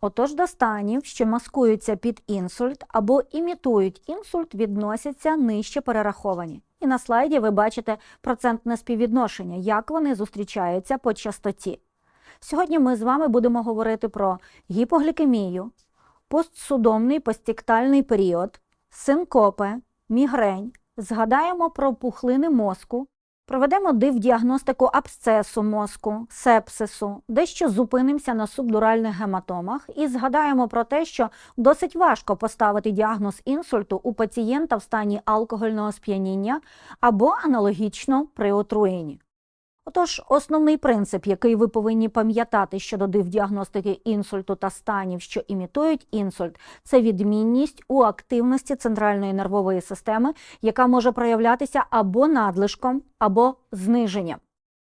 Отож, до станів, що маскуються під інсульт або імітують інсульт, відносяться нижче перераховані. І на слайді ви бачите процентне співвідношення, як вони зустрічаються по частоті. Сьогодні ми з вами будемо говорити про гіпоглікемію, постсудомний постіктальний період, синкопи, мігрень, згадаємо про пухлини мозку, проведемо див-діагностику абсцесу мозку, сепсису, дещо зупинимося на субдуральних гематомах і згадаємо про те, що досить важко поставити діагноз інсульту у пацієнта в стані алкогольного сп'яніння або аналогічно при отруєнні. Отож, основний принцип, який ви повинні пам'ятати щодо див-діагностики інсульту та станів, що імітують інсульт, це відмінність у активності центральної нервової системи, яка може проявлятися або надлишком, або зниженням.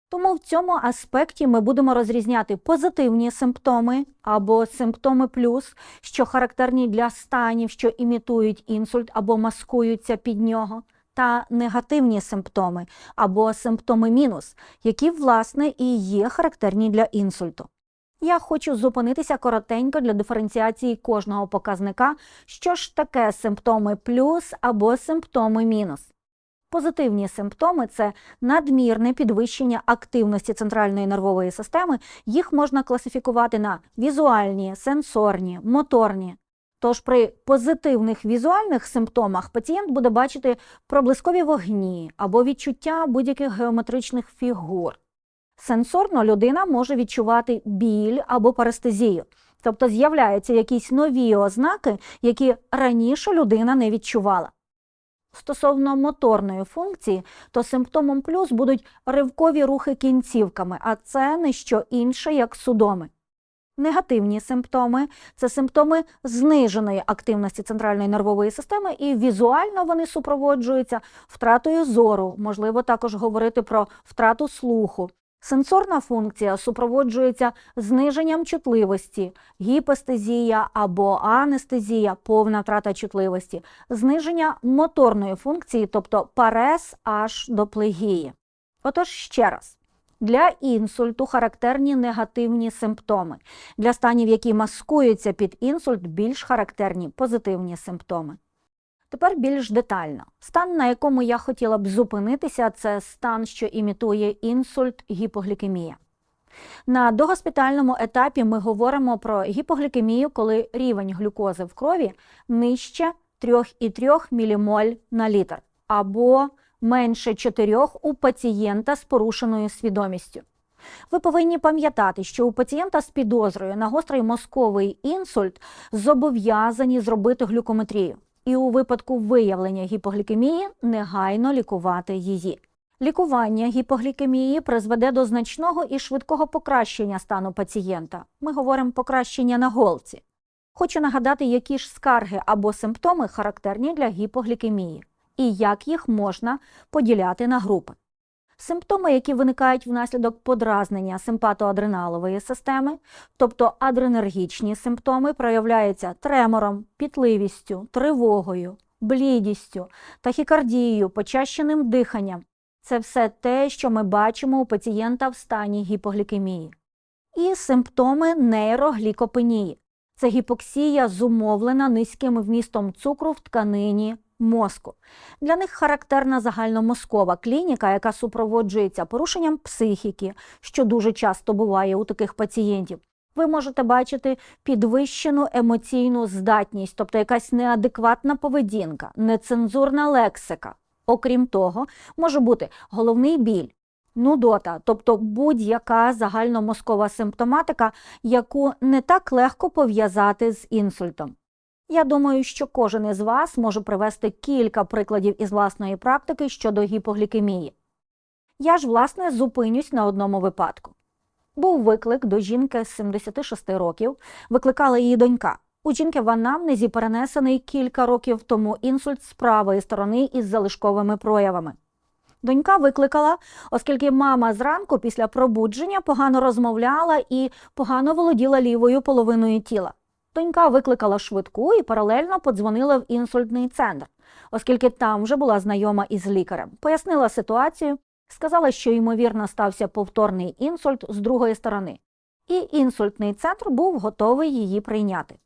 Тому в цьому аспекті ми будемо розрізняти позитивні симптоми або симптоми плюс, що характерні для станів, що імітують інсульт або маскуються під нього, та негативні симптоми або симптоми мінус, які, власне, і є характерні для інсульту. Я хочу зупинитися коротенько для диференціації кожного показника, що ж таке симптоми плюс або симптоми мінус. Позитивні симптоми це надмірне підвищення активності центральної нервової системи. Їх можна класифікувати на візуальні, сенсорні, моторні. Тож при позитивних візуальних симптомах пацієнт буде бачити проблискові вогні або відчуття будь-яких геометричних фігур. Сенсорно людина може відчувати біль або парестезію, тобто з'являються якісь нові ознаки, які раніше людина не відчувала. Стосовно моторної функції, то симптомом плюс будуть ривкові рухи кінцівками, а це не що інше, як судоми. Негативні симптоми це симптоми зниженої активності центральної нервової системи, і візуально вони супроводжуються втратою зору, можливо також говорити про втрату слуху. Сенсорна функція супроводжується зниженням чутливості, гіпестезія або анестезія, повна втрата чутливості, зниження моторної функції, тобто парез аж до плегії. Отож ще раз. Для інсульту характерні негативні симптоми. Для станів, які маскуються під інсульт, більш характерні позитивні симптоми. Тепер більш детально. Стан, на якому я хотіла б зупинитися, це стан, що імітує інсульт, гіпоглікемія. На догоспітальному етапі ми говоримо про гіпоглікемію, коли рівень глюкози в крові нижче 3,3 ммоль на літр або менше 4 у пацієнта з порушеною свідомістю. Ви повинні пам'ятати, що у пацієнта з підозрою на гострий мозковий інсульт зобов'язані зробити глюкометрію, і у випадку виявлення гіпоглікемії негайно лікувати її. Лікування гіпоглікемії призведе до значного і швидкого покращення стану пацієнта. Ми говоримо покращення на голці. Хочу нагадати, які ж скарги або симптоми характерні для гіпоглікемії і як їх можна поділяти на групи. Симптоми, які виникають внаслідок подразнення симпатоадреналової системи, тобто адренергічні симптоми, проявляються тремором, пітливістю, тривогою, блідістю, тахікардією, почащеним диханням. Це все те, що ми бачимо у пацієнта в стані гіпоглікемії. І симптоми нейроглікопенії. Це гіпоксія, зумовлена низьким вмістом цукру в тканині мозку. Для них характерна загальномозкова клініка, яка супроводжується порушенням психіки, що дуже часто буває у таких пацієнтів. Ви можете бачити підвищену емоційну здатність, тобто якась неадекватна поведінка, нецензурна лексика. Окрім того, може бути головний біль, нудота, тобто будь-яка загальномозкова симптоматика, яку не так легко пов'язати з інсультом. Я думаю, що кожен із вас може привести кілька прикладів із власної практики щодо гіпоглікемії. Я ж, власне, зупинюсь на одному випадку. Був виклик до жінки з 76 років, викликала її донька. У жінки в анамнезі перенесений кілька років тому інсульт з правої сторони із залишковими проявами. Донька викликала, оскільки мама зранку після пробудження погано розмовляла і погано володіла лівою половиною тіла. Донька викликала швидку і паралельно подзвонила в інсультний центр, оскільки там вже була знайома із лікарем. Пояснила ситуацію, сказала, що ймовірно стався повторний інсульт з другої сторони. і інсультний центр був готовий її прийняти.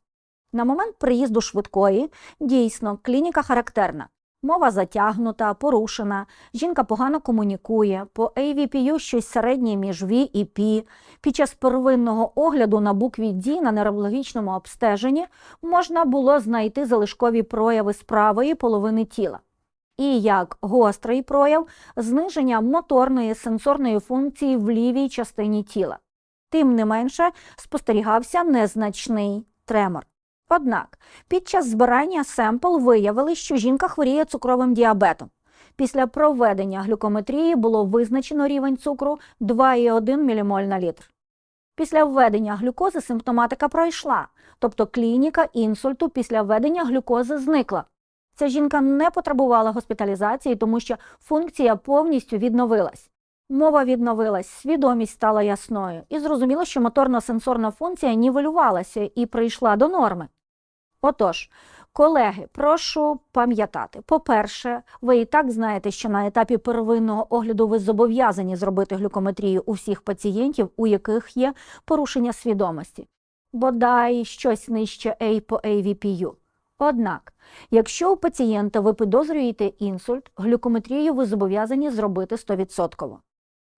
На момент приїзду швидкої дійсно клініка характерна. Мова затягнута, порушена, жінка погано комунікує, по AVPU щось середнє між V і P. Під час первинного огляду на букві D на нейрологічному обстеженні можна було знайти залишкові прояви з правої половини тіла. І як гострий прояв зниження моторної сенсорної функції в лівій частині тіла. Тим не менше спостерігався незначний тремор. Однак під час збирання семпл виявили, що жінка хворіє цукровим діабетом. Після проведення глюкометрії було визначено рівень цукру 2,1 ммоль на літр. Після введення глюкози симптоматика пройшла, тобто клініка інсульту після введення глюкози зникла. Ця жінка не потребувала госпіталізації, тому що функція повністю відновилась. Мова відновилась, свідомість стала ясною, і зрозуміло, що моторно-сенсорна функція нівелювалася і прийшла до норми. Отож, колеги, прошу пам'ятати, по-перше, ви і так знаєте, що на етапі первинного огляду ви зобов'язані зробити глюкометрію у всіх пацієнтів, у яких є порушення свідомості, бодай щось нижче A по AVPU. Однак, якщо у пацієнта ви підозрюєте інсульт, глюкометрію ви зобов'язані зробити 100%.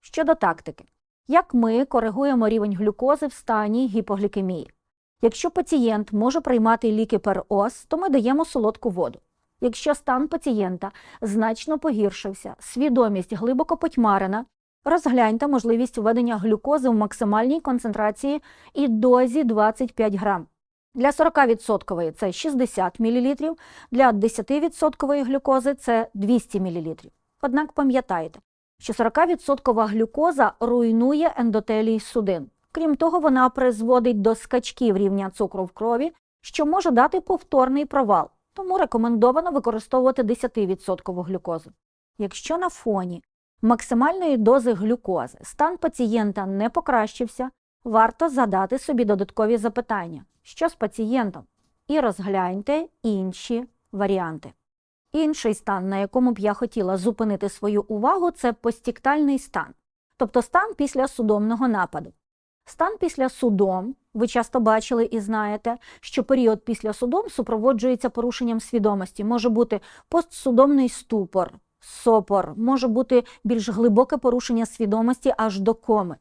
Щодо тактики, як ми коригуємо рівень глюкози в стані гіпоглікемії? Якщо пацієнт може приймати ліки перос, то ми даємо солодку воду. Якщо стан пацієнта значно погіршився, свідомість глибоко потьмарена, розгляньте можливість введення глюкози в максимальній концентрації і дозі 25 грам. Для 40% це 60 мл, для 10% глюкози це 200 мл. Однак пам'ятайте, що 40% глюкоза руйнує ендотелій судин. Крім того, вона призводить до скачків рівня цукру в крові, що може дати повторний провал, тому рекомендовано використовувати 10% глюкозу. Якщо на фоні максимальної дози глюкози стан пацієнта не покращився, варто задати собі додаткові запитання, що з пацієнтом, і розгляньте інші варіанти. Інший стан, на якому б я хотіла зупинити свою увагу, це постіктальний стан, тобто стан після судомного нападу. Стан після судом, ви часто бачили і знаєте, що період після судом супроводжується порушенням свідомості. Може бути постсудомний ступор, сопор, може бути більш глибоке порушення свідомості аж до коми.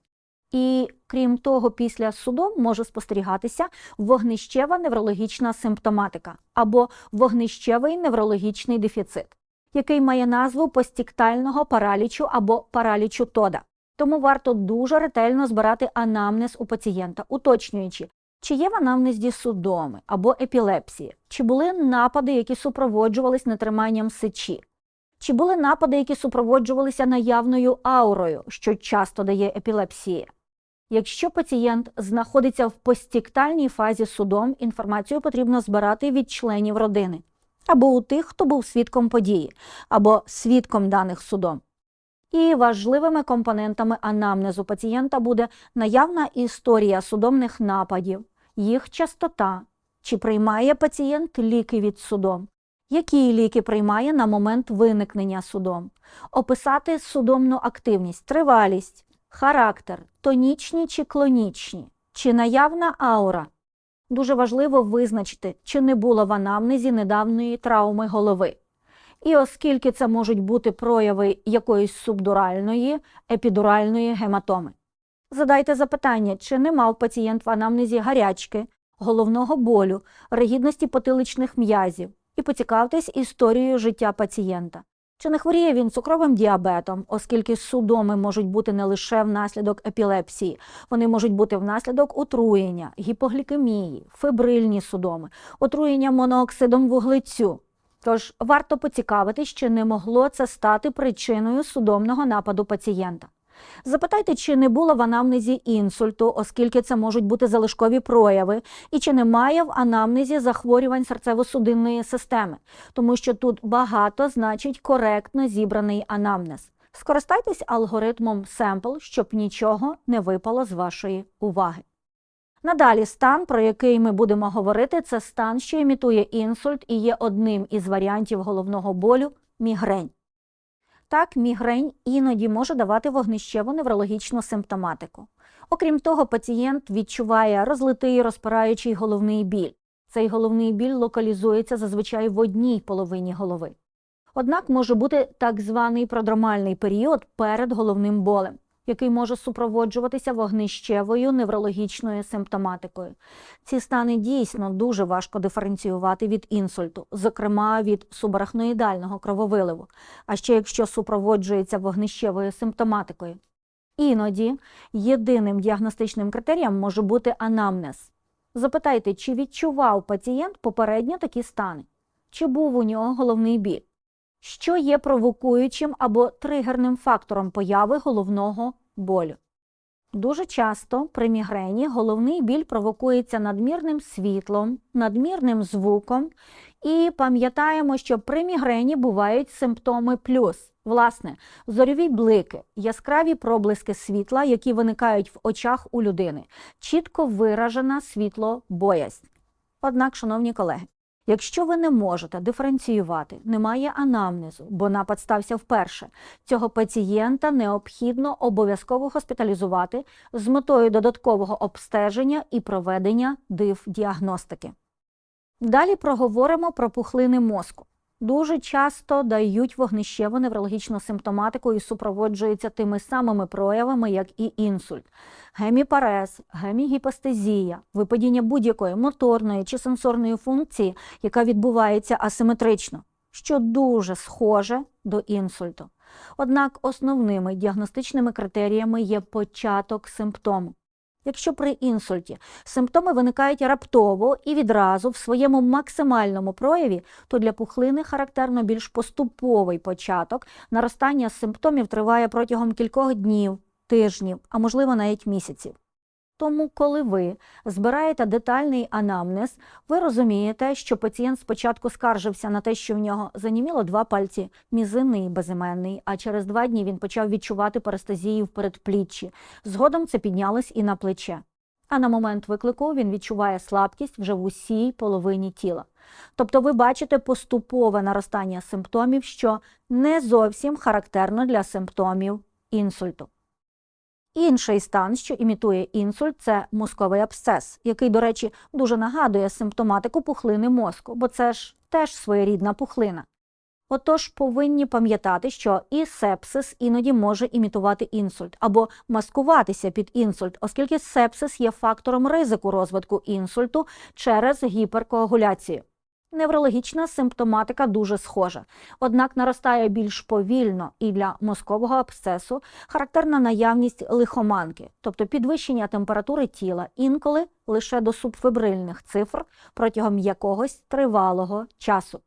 І крім того, після судом може спостерігатися вогнищева неврологічна симптоматика або вогнищевий неврологічний дефіцит, який має назву постіктального паралічу або паралічу Тода. Тому варто дуже ретельно збирати анамнез у пацієнта, уточнюючи, чи є в анамнезі судоми або епілепсії, чи були напади, які супроводжувались нетриманням сечі, чи були напади, які супроводжувалися наявною аурою, що часто дає епілепсія. Якщо пацієнт знаходиться в постіктальній фазі судом, інформацію потрібно збирати від членів родини або у тих, хто був свідком події, або свідком даних судом. І важливими компонентами анамнезу пацієнта буде наявна історія судомних нападів, їх частота, чи приймає пацієнт ліки від судом, які ліки приймає на момент виникнення судом, описати судомну активність, тривалість, характер, тонічні чи клонічні, чи наявна аура. Дуже важливо визначити, чи не було в анамнезі недавньої травми голови. І оскільки це можуть бути прояви якоїсь субдуральної, епідуральної гематоми. Задайте запитання, чи не мав пацієнт в анамнезі гарячки, головного болю, ригідності потиличних м'язів, і поцікавтесь історією життя пацієнта. Чи не хворіє він цукровим діабетом, оскільки судоми можуть бути не лише внаслідок епілепсії, вони можуть бути внаслідок отруєння, гіпоглікемії, фибрильні судоми, отруєння монооксидом вуглецю. Тож варто поцікавитись, чи не могло це стати причиною судомного нападу пацієнта. Запитайте, чи не було в анамнезі інсульту, оскільки це можуть бути залишкові прояви, і чи немає в анамнезі захворювань серцево-судинної системи, тому що тут багато значить коректно зібраний анамнез. Скористайтесь алгоритмом семпл, щоб нічого не випало з вашої уваги. Надалі стан, про який ми будемо говорити, це стан, що імітує інсульт і є одним із варіантів головного болю мігрень. Так, мігрень іноді може давати вогнищеву неврологічну симптоматику. Окрім того, пацієнт відчуває розлитий розпираючий головний біль. Цей головний біль локалізується зазвичай в одній половині голови. Однак може бути так званий продромальний період перед головним болем, який може супроводжуватися вогнищевою неврологічною симптоматикою. Ці стани дійсно дуже важко диференціювати від інсульту, зокрема від субарахноїдального крововиливу, а ще якщо супроводжується вогнищевою симптоматикою. Іноді єдиним діагностичним критерієм може бути анамнез. Запитайте, чи відчував пацієнт попередньо такі стани, чи був у нього головний біль, що є провокуючим або тригерним фактором появи головного болю. Дуже часто при мігрені головний біль провокується надмірним світлом, надмірним звуком, і пам'ятаємо, що при мігрені бувають симптоми плюс. Власне, зорові блики, яскраві проблиски світла, які виникають в очах у людини, чітко виражена світлобоязнь. Однак, шановні колеги, якщо ви не можете диференціювати, немає анамнезу, бо напад стався вперше, цього пацієнта необхідно обов'язково госпіталізувати з метою додаткового обстеження і проведення див-діагностики. Далі проговоримо про пухлини мозку. Дуже часто дають вогнищеву неврологічну симптоматику і супроводжуються тими самими проявами, як і інсульт, геміпарез, гемігіпастезія, випадіння будь-якої моторної чи сенсорної функції, яка відбувається асиметрично, що дуже схоже до інсульту. Однак основними діагностичними критеріями є початок симптому. Якщо при інсульті симптоми виникають раптово і відразу в своєму максимальному прояві, то для пухлини характерно більш поступовий початок. Наростання симптомів триває протягом кількох днів, тижнів, а можливо навіть місяців. Тому, коли ви збираєте детальний анамнез, ви розумієте, що пацієнт спочатку скаржився на те, що в нього заніміло два пальці, мізинний безіменний, а через два дні він почав відчувати парестезію в передпліччі. Згодом це піднялось і на плече. А на момент виклику він відчуває слабкість вже в усій половині тіла. Тобто ви бачите поступове наростання симптомів, що не зовсім характерно для симптомів інсульту. Інший стан, що імітує інсульт, це мозковий абсцес, який, до речі, дуже нагадує симптоматику пухлини мозку, бо це ж теж своєрідна пухлина. Отож повинні пам'ятати, що і сепсис іноді може імітувати інсульт або маскуватися під інсульт, оскільки сепсис є фактором ризику розвитку інсульту через гіперкоагуляцію. Неврологічна симптоматика дуже схожа, однак наростає більш повільно і для мозкового абсцесу характерна наявність лихоманки, тобто підвищення температури тіла, інколи лише до субфебрильних цифр протягом якогось тривалого часу.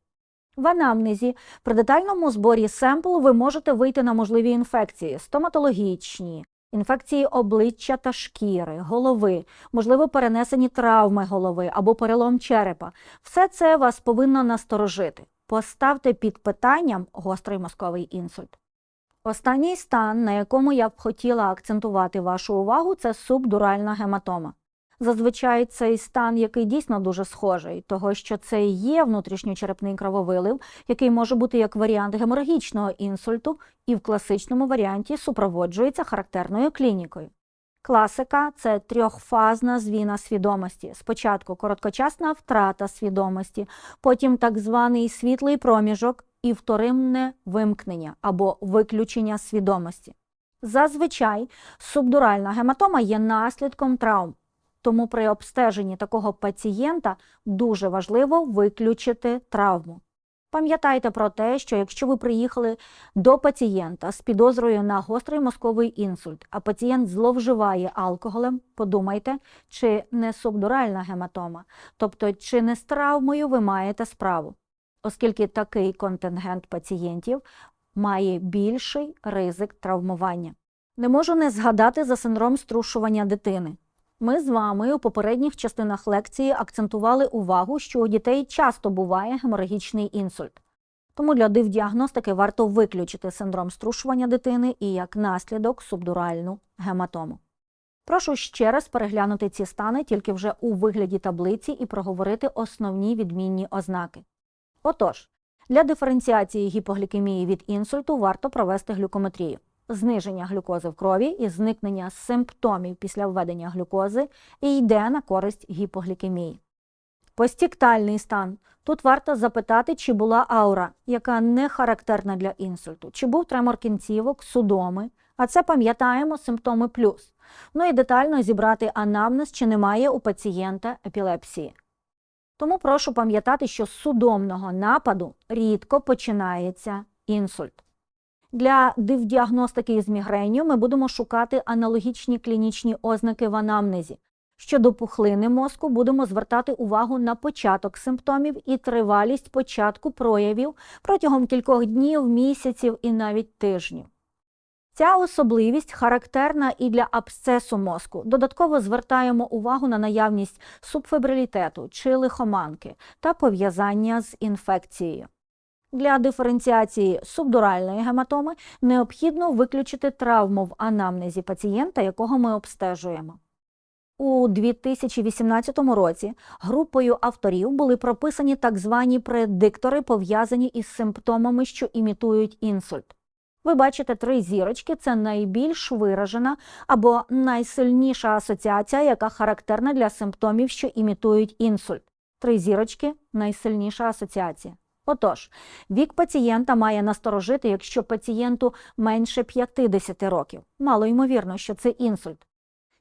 В анамнезі при детальному зборі семплу ви можете вийти на можливі інфекції стоматологічні, інфекції обличчя та шкіри, голови, можливо, перенесені травми голови або перелом черепа. Все це вас повинно насторожити. Поставте під питанням гострий мозковий інсульт. Останній стан, на якому я б хотіла акцентувати вашу увагу, це субдуральна гематома. Зазвичай цей стан, який дійсно дуже схожий, того що це є внутрішньочерепний крововилив, який може бути як варіант геморагічного інсульту, і в класичному варіанті супроводжується характерною клінікою. Класика це трьохфазна звіна свідомості. Спочатку короткочасна втрата свідомості, потім так званий світлий проміжок і вторинне вимкнення або виключення свідомості. Зазвичай субдуральна гематома є наслідком травм. Тому при обстеженні такого пацієнта дуже важливо виключити травму. Пам'ятайте про те, що якщо ви приїхали до пацієнта з підозрою на гострий мозковий інсульт, а пацієнт зловживає алкоголем, подумайте, чи не субдуральна гематома, тобто чи не з травмою ви маєте справу, оскільки такий контингент пацієнтів має більший ризик травмування. Не можу не згадати за синдром струшування дитини. Ми з вами у попередніх частинах лекції акцентували увагу, що у дітей часто буває геморагічний інсульт. Тому для дивдіагностики варто виключити синдром струшування дитини і як наслідок субдуральну гематому. Прошу ще раз переглянути ці стани тільки вже у вигляді таблиці і проговорити основні відмінні ознаки. Отож, Для диференціації гіпоглікемії від інсульту варто провести глюкометрію. Зниження глюкози в крові і зникнення симптомів після введення глюкози і йде на користь гіпоглікемії. Постіктальний стан. Тут варто запитати, чи була аура, яка не характерна для інсульту, чи був тремор кінцівок, судоми, а це пам'ятаємо симптоми плюс. Ну і детально зібрати анамнез, чи немає у пацієнта епілепсії. Тому прошу пам'ятати, що з судомного нападу рідко починається інсульт. Для дивдіагностики із мігренью ми будемо шукати аналогічні клінічні ознаки в анамнезі. Щодо пухлини мозку будемо звертати увагу на початок симптомів і тривалість початку проявів протягом кількох днів, місяців і навіть тижнів. Ця особливість характерна і для абсцесу мозку. Додатково звертаємо увагу на наявність субфебрилітету чи лихоманки та пов'язання з інфекцією. Для диференціації субдуральної гематоми необхідно виключити травму в анамнезі пацієнта, якого ми обстежуємо. У 2018 році групою авторів були прописані так звані предиктори, пов'язані із симптомами, що імітують інсульт. Ви бачите три зірочки це найбільш виражена або найсильніша асоціація, яка характерна для симптомів, що імітують інсульт. Три зірочки найсильніша асоціація. Отож, вік пацієнта має насторожити, якщо пацієнту менше 50 років. Мало ймовірно, що це інсульт.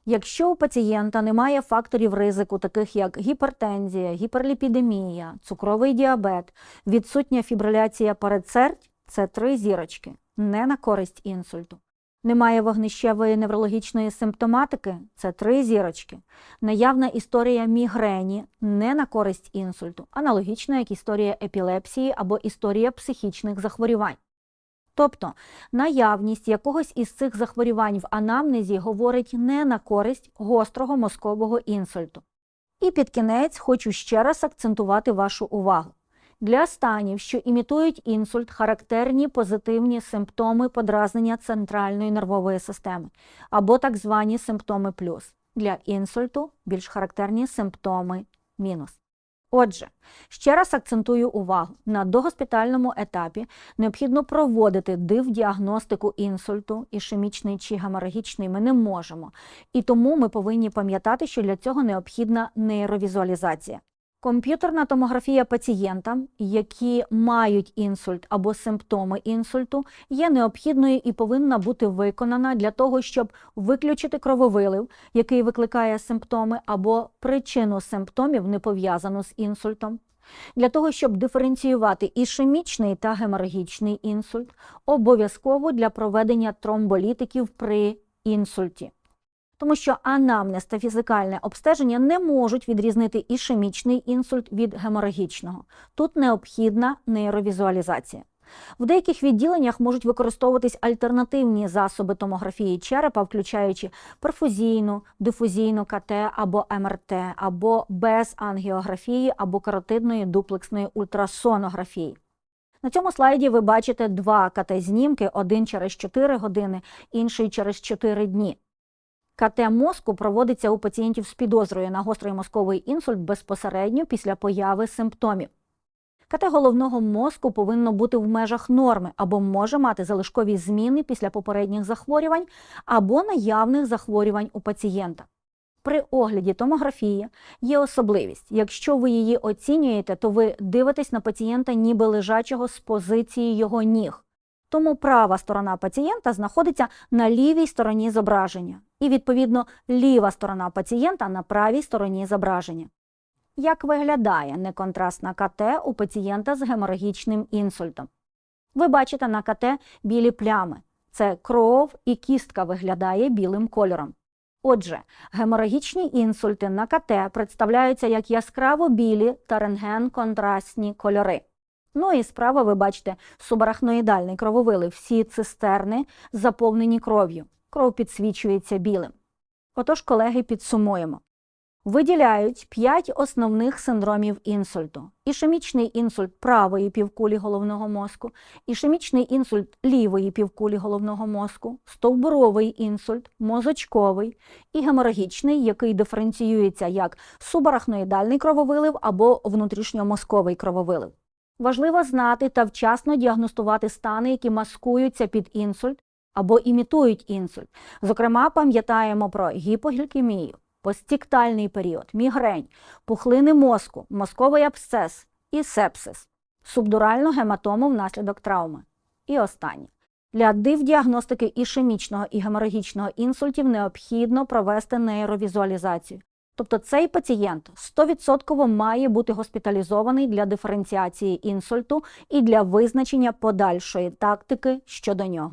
Якщо у пацієнта немає факторів ризику, таких як гіпертензія, гіперліпідемія, цукровий діабет, відсутня фібриляція передсердь – це три зірочки, не на користь інсульту. Немає вогнищевої неврологічної симптоматики це три зірочки. Наявна історія мігрені не на користь інсульту, аналогічно як історія епілепсії або історія психічних захворювань. Тобто наявність якогось із цих захворювань в анамнезі говорить не на користь гострого мозкового інсульту. І під кінець хочу ще раз акцентувати вашу увагу. Для станів, що імітують інсульт, характерні позитивні симптоми подразнення центральної нервової системи або так звані симптоми плюс. Для інсульту більш характерні симптоми мінус. Отже, ще раз акцентую увагу: на догоспітальному етапі необхідно проводити див-діагностику інсульту, ішемічний чи геморагічний ми не можемо. І тому ми повинні пам'ятати, що для цього необхідна нейровізуалізація. Комп'ютерна томографія пацієнтам, які мають інсульт або симптоми інсульту, є необхідною і повинна бути виконана для того, щоб виключити крововилив, який викликає симптоми, або причину симптомів не пов'язану з інсультом. Для того, щоб диференціювати ішемічний та геморагічний інсульт, обов'язково для проведення тромболітиків при інсульті тому що анамнез та фізикальне обстеження не можуть відрізнити ішемічний інсульт від геморагічного. Тут необхідна нейровізуалізація. В деяких відділеннях можуть використовуватись альтернативні засоби томографії черепа, включаючи перфузійну, дифузійну КТ або МРТ, або без ангіографії, або каротидної дуплексної ультрасонографії. На цьому слайді ви бачите два КТ-знімки, один через 4 години, інший через 4 дні. КТ мозку проводиться у пацієнтів з підозрою на гострий мозковий інсульт безпосередньо після появи симптомів. КТ головного мозку повинно бути в межах норми або може мати залишкові зміни після попередніх захворювань або наявних захворювань у пацієнта. При огляді томографії є особливість. Якщо ви її оцінюєте, то ви дивитесь на пацієнта ніби лежачого з позиції його ніг. Тому права сторона пацієнта знаходиться на лівій стороні зображення, і, відповідно, ліва сторона пацієнта на правій стороні зображення. Як виглядає неконтрастна КТ у пацієнта з геморагічним інсультом? Ви бачите на КТ білі плями. Це кров і кістка виглядає білим кольором. Отже, геморагічні інсульти на КТ представляються як яскраво білі та рентген-контрастні кольори. Ну і справа ви бачите субарахноїдальний крововилив, всі цистерни заповнені кров'ю. Кров підсвічується білим. Отож, колеги, підсумуємо. Виділяють 5 основних синдромів інсульту: ішемічний інсульт правої півкулі головного мозку, ішемічний інсульт лівої півкулі головного мозку, стовбуровий інсульт, мозочковий і геморагічний, який диференціюється як субарахноїдальний крововилив або внутрішньомозковий крововилив. Важливо знати та вчасно діагностувати стани, які маскуються під інсульт або імітують інсульт. Зокрема, пам'ятаємо про гіпоглікемію, постіктальний період, мігрень, пухлини мозку, мозковий абсцес і сепсис, субдуральну гематому внаслідок травми. І останнє. Для див-діагностики ішемічного і геморагічного інсультів необхідно провести нейровізуалізацію. Тобто цей пацієнт 100% має бути госпіталізований для диференціації інсульту і для визначення подальшої тактики щодо нього.